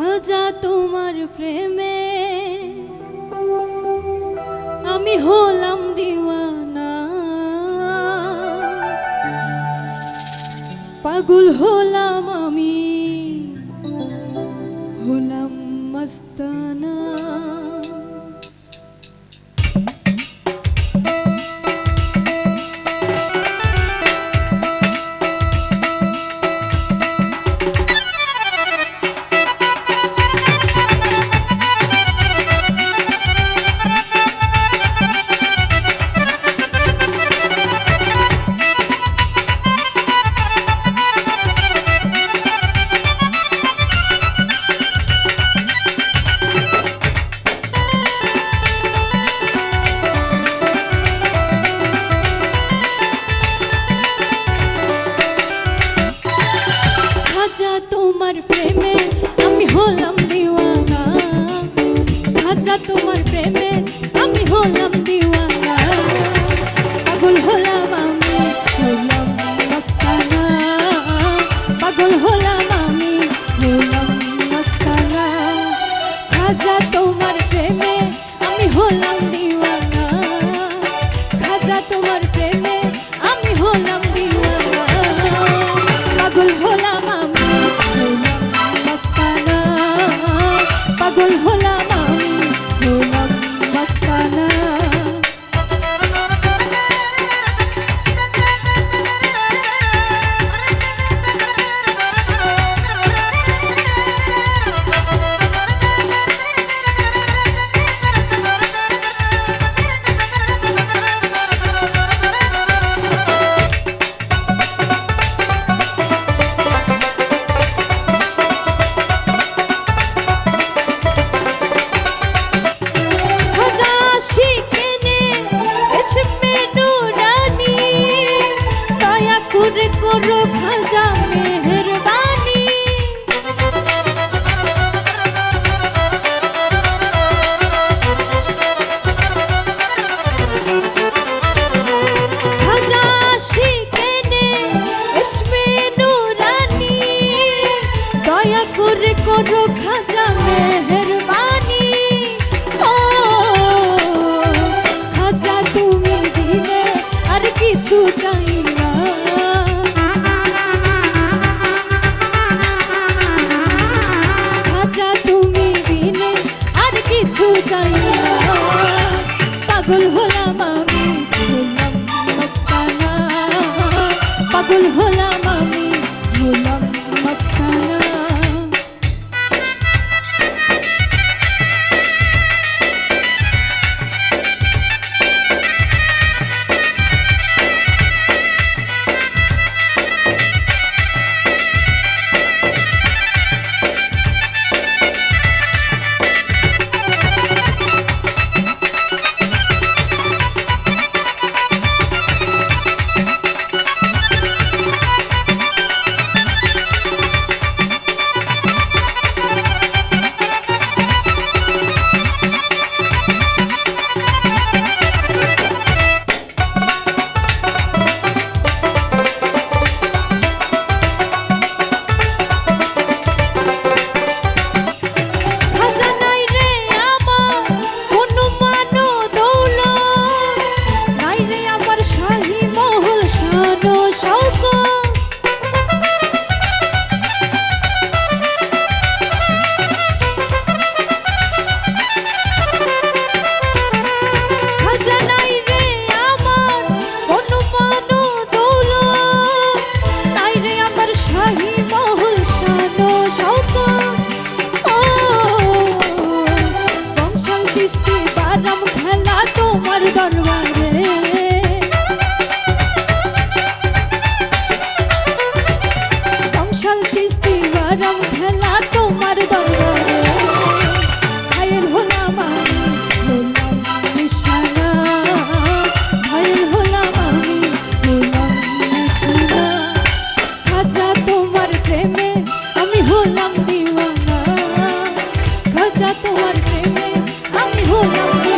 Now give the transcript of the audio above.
খাজা তোমার প্রেমে। আমি হলাম দিওয়ানা। পাগল হলাম আমি। হলাম মস্তানা। খাজা তোমার প্রেমে আমি হলাম দিওয়ানা। খাজা তোমার প্রেমে আমি হলাম করে করো খাজা মেহরবানি। ও, খাজা তুমি দিলে আর কিছু চাই না। খাজা তুমি দিলে আর কিছু চাই না। পাগল হলাম আমি। Cristo. Oh.